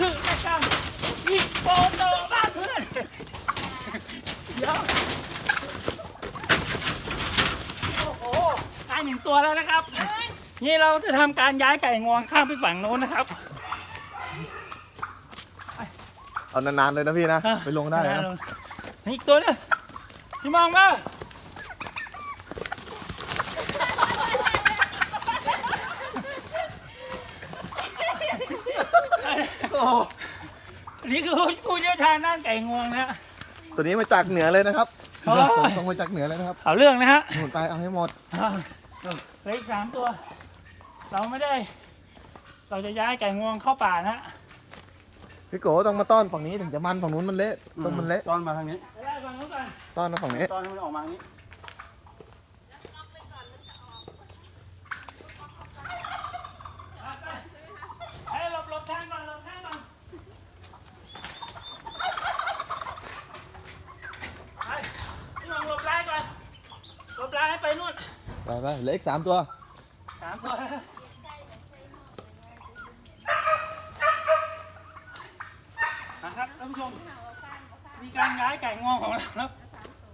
คือกระชังยิงโปบานเพื่อนเดี๋ยวโอ้โหตายหนึ่งตัวแล้วนะครับ นี่เราจะทำการย้ายไก่งวงข้ามไปฝั่งโน้นนะครับเอานานๆเลยนะพี่นะ ไปลงได้นะ อีกตัวนึงพี่มองมา ผู้เชี่ยวชาญด้านไก่งวงนะฮะตัวนี้มาจากเหนือเลยนะครับโอ้ย ผมส่งมาจากเหนือเลยนะครับเอาเรื่องนะฮะหมุนไปเอาให้หมดอ่าเหลืออีกสามตัว เราไม่ได้ เราจะย้ายไก่งวงเข้าป่านะฮะพี่โกต้องมาต้อนฝั่งนี้ถึงจะมันฝั่งนู้นมันเละต้นมันเละตอนมาทางนี้ ไปได้ฝั่งนู้นก่อนต้อนมาฝั่งนี้ ตอนให้มันออกมาทางนี้ ให้หลบหลบทางก่อนหลบทางก่อนไปพี่มองหลบลายก่อนหลบลายให้ไปนู่น ไปไปเหลืออีกสามตัวสามตัวนะครับท่านผู้ชมมีการย้ายไก่งวงของเราครับ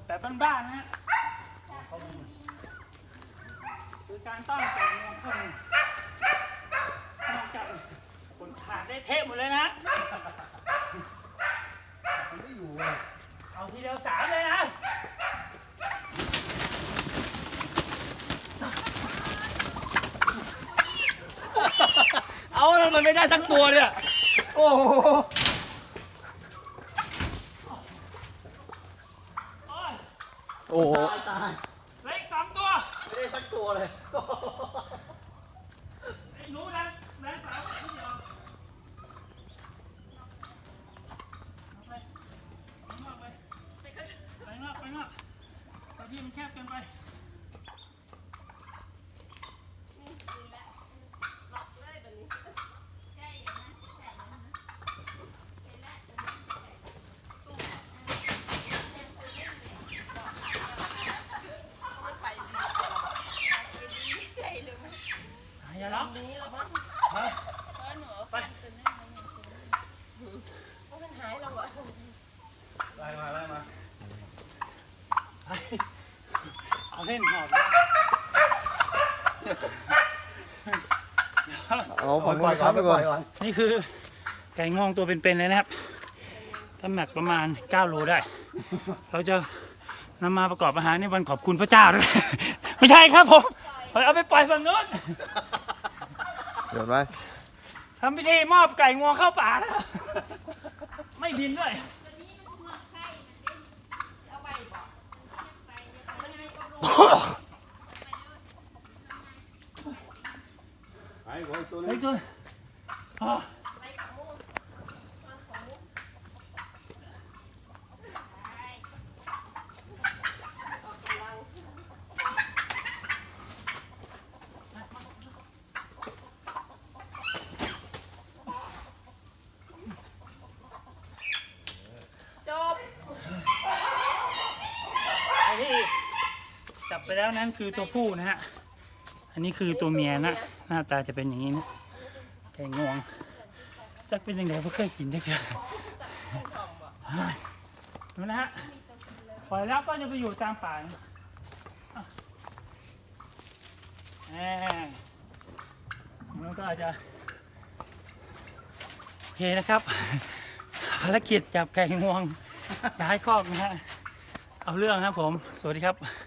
แบบบ้านๆนะฮะคือการต้อนไก่งวงเข้ามือนอกจากขนขาดได้เทพหมดเลยนะเอาทีเดียวสามเลยนะ เอาแล้ว มันไม่ได้ทั้งตัวเนี่ย โอ้โหโอ้ยโอ้โหตายตายเหลืออีกสองตัวไม่ได้ทั้งตัวเลยไอ้หนูนะแรงสาวทีเดียวเอาไปข้างนอกไปไปข้างนอกไปข้างนอกไปที่มันแคบเกินไป อย่าล็อกไปไล่มาไล่มาเอาเล่นหอบแล้วเอาฝั่งนู้นครับไปก่อนนี่คือไก่งวงตัวเป็นๆเลยนะครับน้ำหนักประมาณ 9 โลได้ เราจะนำมาประกอบอาหารในวันขอบคุณพระเจ้าด้วยไม่ใช่ครับผมเอาไปปล่อยฝั่งโน้น เดี๋ยวไปทำพิธีมอบไก่งวงเข้าป่าแล้วไม่บินด้วยไอ้โว้ยตัวไอ้นี้ตัวอ๋อไไปแล้วนั้นคือตัวผู้นะฮะ อันนี้คือตัวเมียนะ หน้าตาจะเป็นอย่างนี้นะไก่งวงจะเป็นยังไงเพื่อเคยกินได้แค่ดูนะฮะปล่อยแล้วก็จะไปอยู่ตามป่านะอะแหมมันก็อาจจะโอเคนะครับภารกิจจับไก่งวงย้ายคอกนะฮะ เอาเรื่องครับผม สวัสดีครับ